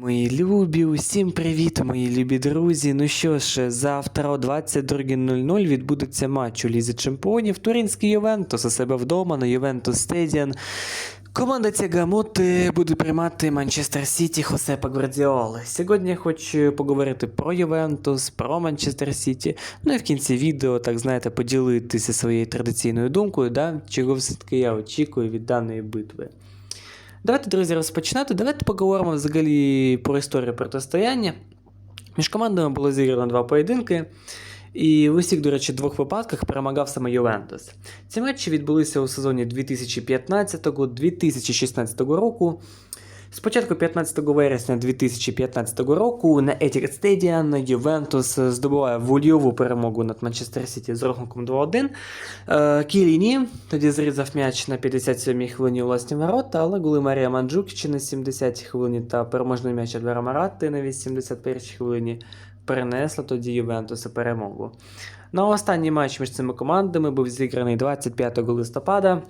Мої любі, усім привіт, мої любі друзі. Ну що ж, завтра о 22.00 відбудеться матч у Лізі Чемпіонів. Туринський Ювентус у себе вдома на Ювентус Стедіан. Команда Тягамоти буде приймати Манчестер Сіті Хосепа Гвардіоли. Сьогодні я хочу поговорити про Ювентус, про Манчестер Сіті. Ну і в кінці відео, так знаєте, поділитися своєю традиційною думкою, да, чого все-таки я очікую від даної битви. Давайте, друзі, розпочинати. Давайте поговоримо взагалі про історію протистояння. Між командами було зіграно два поєдинки. І в усіх, до речі, двох випадках перемагав саме Ювентус. Ці матчі відбулися у сезоні 2015-2016 року. Спочатку 15 вересня 2015 року на Etihad Stadium Ювентус здобуває вольову перемогу над Манчестер Сіті з рахунком 2-1. Е, Кіліні тоді зрізав м'яч на 57-й хвилині у власні ворота, але голи Марія Манджукічі на 70-й хвилині та переможний м'яч Альвара Маратти на 81-й хвилині перенесли тоді Ювентусу перемогу. На останній матч між цими командами був зіграний 25 листопада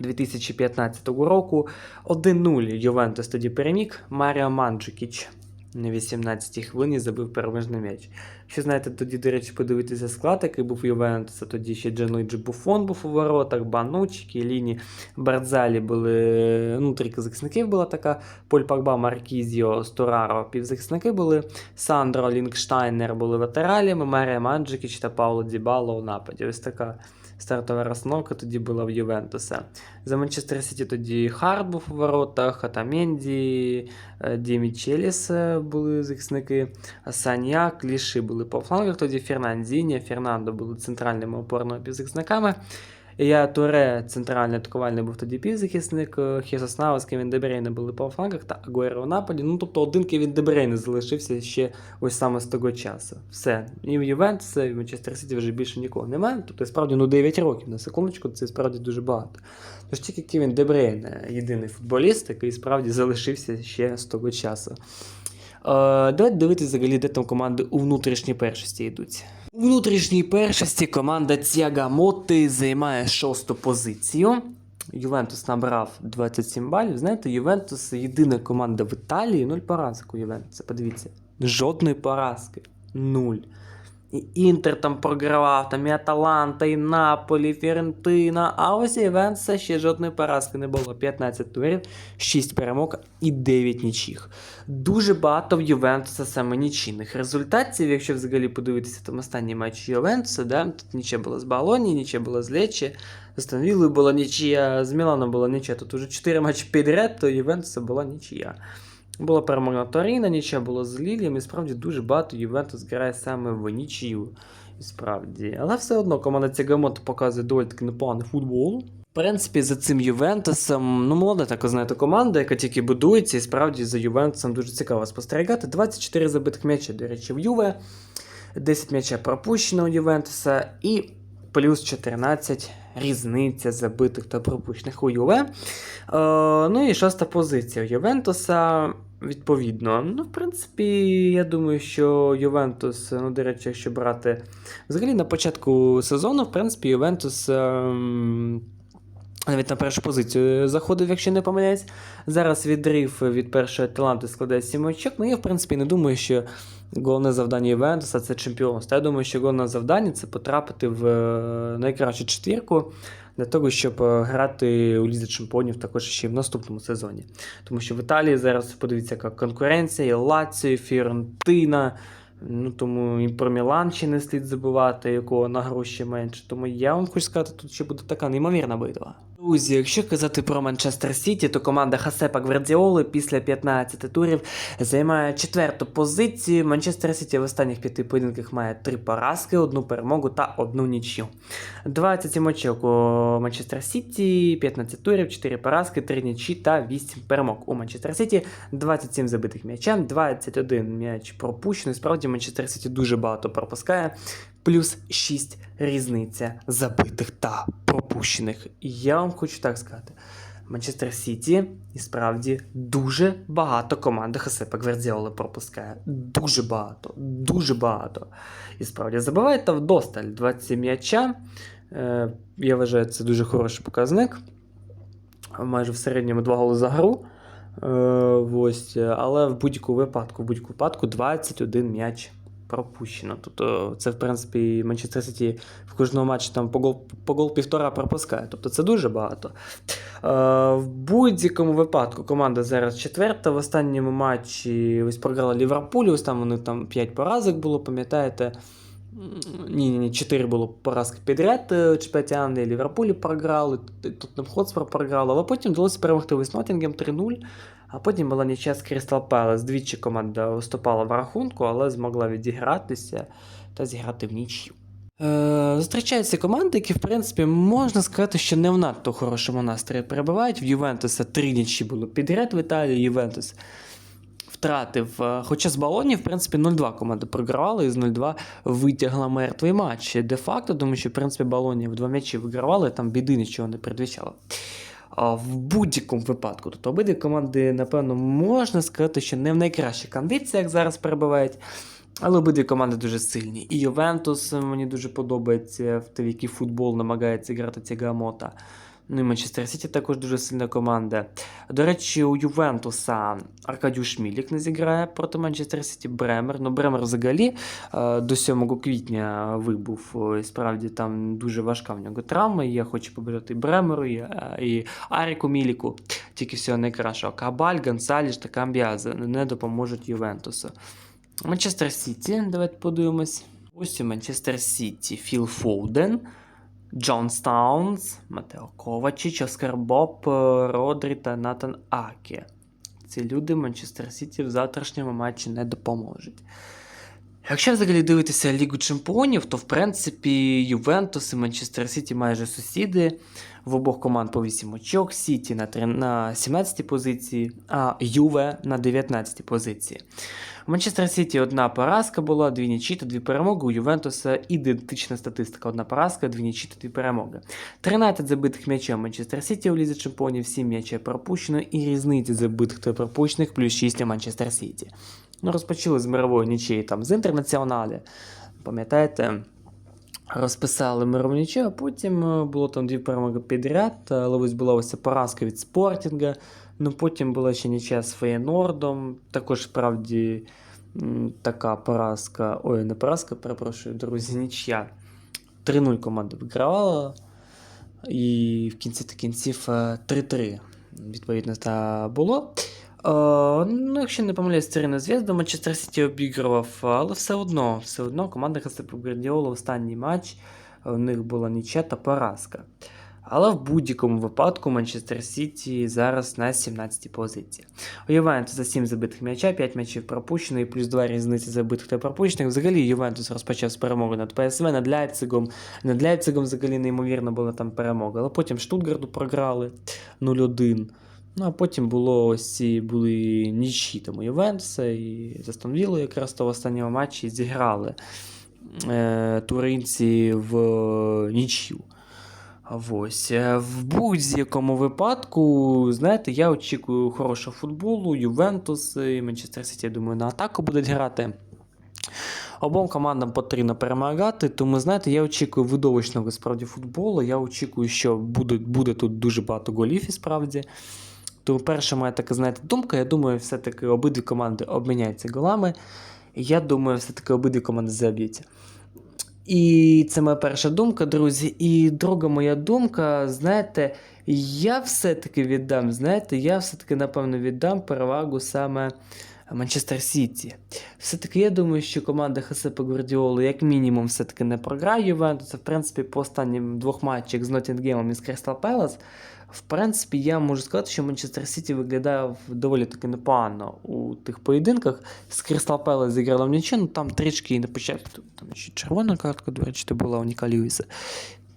2015 року. 1-0 Ювентус тоді переміг. Маріо Манджукіч на 18-й хвилині забив переможний м'яч. Якщо знаєте, тоді, до речі, подивитися склад, який був Ювентуса, тоді ще Джанлуїджі Буфон був у воротах, Банучі, Кіліні, Бардзалі були, ну, три захисників була така, Поль Пакба, Маркізіо, Стораро, півзахисники були, Сандро, Лінкштайнер були ветералями, Марія Манджикіч та Пауло Дібало у нападі. Ось така стартова розновка тоді була в Ювентуса. За Манчестер Сіті тоді Харт був у воротах, Атаменді, е, Дімі Челіс е, були захисники, Саня, Кліші були по флангах, тоді Фернандзіні, Фернандо були центральними опорними півзахисниками. Я Туре, центральний атакувальний був тоді півзахисник, е, Хесус Навас, Кевін Дебрейне були по флангах та Агуеро у нападі. Ну, тобто один Кевін Дебрейне залишився ще ось саме з того часу. Все. І в Ювентуса, і в Манчестер Сіті вже більше нікого немає. Тобто, справді, ну 9 років на секундочку, це справді дуже багато. Тож тільки Кевін Дебрейне, єдиний футболіст, який справді залишився ще з того часу. Е, Давайте дивитися взагалі, де там команди у внутрішній першості йдуть. У внутрішній першості команда Ціагамоти займає шосту позицію. Ювентус набрав 27 балів. Знаєте, Ювентус єдина команда в Італії, нуль поразок у Ювентуса. Подивіться. Жодної поразки. Нуль. І Інтер там програвав, там і Аталанта, і Наполі, і Фіорентина. А ось Ювентуса ще жодної поразки не було. 15 турів, 6 перемог і 9 нічих. Дуже багато в Ювентуса саме нічийних результатів. Якщо взагалі подивитися там останній матч Ювентуса, да, тут нічия була з Балоні, нічия була з Лечі, з Станвілою була нічия, з Міланом була нічия. Тут уже 4 матчі підряд, то Ювентуса була нічия. Була перемога Торіна, нічия була з Лілієм, і справді дуже багато Ювентус грає саме в нічию. І справді. Але все одно команда Цігамото показує доволі таки непоганий футбол. В принципі, за цим Ювентусом, ну, молода така, знаєте, команда, яка тільки будується, і справді за Ювентусом дуже цікаво спостерігати. 24 забитих м'яча, до речі, в Юве, 10 м'яча пропущено у Ювентуса і плюс 14 різниця забитих та пропущених у Юве. Е, ну і шоста позиція у Ювентуса. Відповідно, ну, в принципі, я думаю, що Ювентус, ну, до речі, якщо брати взагалі на початку сезону, в принципі, Ювентус ем, навіть на першу позицію заходив, якщо не помиляюсь. Зараз відрив від першої таланти складає 7 очок. Ну, я, в принципі, не думаю, що головне завдання Ювентуса це чемпіонство. Я думаю, що головне завдання це потрапити в е, найкращу четвірку для того, щоб е, грати у Лізі Чемпіонів також ще в наступному сезоні. Тому що в Італії зараз подивіться, яка конкуренція, і Лаціо, Фіорентина. Ну, тому і про Мілан ще не слід забувати, якого на гроші менше. Тому я вам хочу сказати, тут ще буде така неймовірна битва. Друзі, якщо казати про Манчестер Сіті, то команда Хасепа Гвардіоли після 15 турів займає четверту позицію. Манчестер Сіті в останніх п'яти поєдинках має три поразки, одну перемогу та одну нічю. 27 очок у Манчестер Сіті, 15 турів, 4 поразки, 3 нічі та 8 перемог у Манчестер Сіті, 27 забитих м'яча, 21 м'яч пропущений. Справді Манчестер Сіті дуже багато пропускає. Плюс 6 різниця забитих та пропущених. І я вам хочу так сказати. Манчестер Сіті і справді дуже багато команди Хосепа Гвардіоли пропускає. Дуже багато, дуже багато. І справді забиваєте вдосталь 27 м'яча. Е, я вважаю, це дуже хороший показник. Майже в середньому 2 голи за гру. Е, ось, але в будь-якому випадку, в будь-якому випадку 21 м'яч пропущено. Тобто це, в принципі, Манчестер Сіті в кожному матчі там по гол, по гол півтора пропускає. Тобто це дуже багато. Е, в будь-якому випадку команда зараз четверта. В останньому матчі ось програла Ліверпуль, ось там вони там 5 поразок було, пам'ятаєте? Ні, ні, ні, 4 було поразки підряд е, чемпіонаті Ліверпулі програли, Тоттенхем Хотспур програли, але потім вдалося перемогти весь Ноттінгем 3-0, а потім була нічия з Крістал Пелес. Двічі команда виступала в рахунку, але змогла відігратися та зіграти в нічю. Е, зустрічаються команди, які, в принципі, можна сказати, що не в надто хорошому настрої перебувають. В Ювентуса три нічі було підряд в Італії. Ювентус втратив. е, Хоча з балонів, в принципі, 0-2 команда програвала і з 0-2 витягла мертвий матч. Де-факто, тому що, в принципі, балонів два м'ячі вигравали, там біди нічого не передвічало. В будь-якому випадку, тобто обидві команди, напевно, можна сказати, що не в найкращих кондиціях зараз перебувають. Але обидві команди дуже сильні. І Ювентус мені дуже подобається, в те, в який футбол намагається грати Тягамота. Ну і Манчестер Сіті також дуже сильна команда. До речі, у Ювентуса Аркадіуш Мілік не зіграє проти Манчестер Сіті Бремер. Ну, Бремер взагалі е, до 7 квітня вибув. Ой, Справді там дуже важка в нього травма. і Я хочу побажати і Бремеру, і, е, і Аріку Міліку. Тільки всього найкращого. Кабаль, Гонсаліш та Камбіаза не допоможуть Ювентусу. Манчестер Сіті, давайте подивимось. Ось у Манчестер Сіті Філ Фоуден, Джон Стаунс, Матео Ковачіч, Оскар Боб, Родрі та Натан Акі. Ці люди Манчестер Сіті в завтрашньому матчі не допоможуть. Якщо взагалі дивитися Лігу Чемпіонів, то в принципі Ювентус і Манчестер Сіті майже сусіди. В обох команд по 8 очок, Сіті на, 3, на 17 позиції, а Юве на 19 позиції. Манчестер Сіті одна поразка була, дві нічі та дві перемоги. У Ювентуса ідентична статистика: одна поразка, дві нічі та дві перемоги. 13 забитих м'ячів Манчестер Сіті у Лізі Чемпіонів, 7 м'ячів пропущено і різниці забитих та пропущених плюс 6 Манчестер Сіті. Ну, розпочали з мирової нічиї там з інтернаціоналі. Пам'ятаєте? Розписали мирову нічию, а потім е, було там дві перемоги підряд, але ось була ось поразка від Спортінга. Ну потім була ще нічия з Феєнордом. Також справді така поразка. Ой, не поразка, перепрошую, друзі, нічия. 3-0 команда вигравала. І в кінці та кінців е, 3-3. Відповідно, та було. Е, ну, якщо не помиляюсь, Церина Звезда Манчестер Сіті обігрував, але все одно, все одно команда Хасепу Гвардіола останній матч у них була нічия та поразка. Але в будь-якому випадку Манчестер Сіті зараз на 17 позиції. У Ювентуса 7 забитих м'яча, 5 м'ячів пропущено і плюс 2 різниці забитих та пропущених. Взагалі Ювентус розпочав з перемоги над ПСВ, над Ляйпцигом. Над Ляйпцигом взагалі неймовірно була там перемога. Але потім Штутгарду програли 0-1. Ну, а потім було ось ці були нічі там у Ювентуса і з Астон якраз то в останньому матчі зіграли е, туринці в нічю. Ось. е, В будь-якому випадку, знаєте, я очікую хорошого футболу, Ювентус і Манчестер Сіті, я думаю, на атаку будуть грати. Обом командам потрібно перемагати, тому знаєте, я очікую видовищного справді футболу. Я очікую, що буде, буде тут дуже багато голів і справді. Тому перша моя така, знаєте, думка, я думаю, все-таки обидві команди обміняються голами. І я думаю, все-таки обидві команди заб'ються. І це моя перша думка, друзі. І друга моя думка, знаєте, я все-таки віддам, знаєте, я все-таки, напевно, віддам перевагу саме Манчестер Сіті. Все-таки я думаю, що команда Хасепа Гвардіоли, як мінімум, все-таки не програє Ювентуса. В принципі, по останнім двох матчах з Ноттінгемом і з Кристал Пелас, в принципі, я можу сказати, що Манчестер Сіті виглядає доволі таки непогано у тих поєдинках. З Кристал Пелас зіграла в нічого, ну там трішки на початку. Там ще червона картка, до речі, то була у Ніка.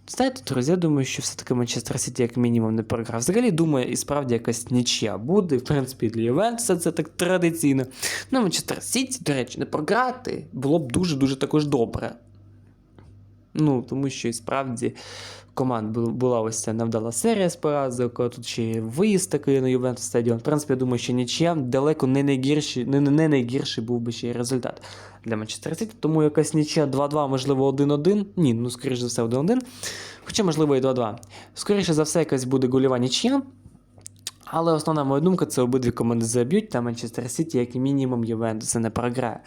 Знаєте, друзі, я думаю, що все-таки Манчестер Сіті як мінімум не програв. Взагалі, думаю, і справді якась нічия буде. В принципі, для Ювентуса це так традиційно. Ну, Манчестер Сіті, до речі, не програти було б дуже-дуже також добре. Ну, тому що і справді команд була ось ця невдала серія з поразок, а тут ще виїзд такий на Ювентус стадіон. В принципі, я думаю, що нічия далеко не найгірший, не, не найгірший був би ще й результат для Манчестер Сіті. Тому якась нічия 2-2, можливо, 1-1. Ні, ну, скоріш за все, 1-1. Хоча, можливо, і 2-2. Скоріше за все, якась буде гольова нічия. Але основна моя думка це обидві команди заб'ють, та Манчестер Сіті, як мінімум, Ювентуса не програє.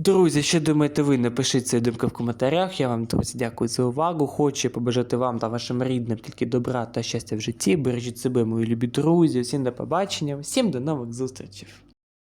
Друзі, що думаєте ви? Напишіть свої думки в коментарях. Я вам, друзі, дякую за увагу. Хочу побажати вам та вашим рідним тільки добра та щастя в житті. Бережіть себе, мої любі друзі. Всім до побачення, всім до нових зустрічей.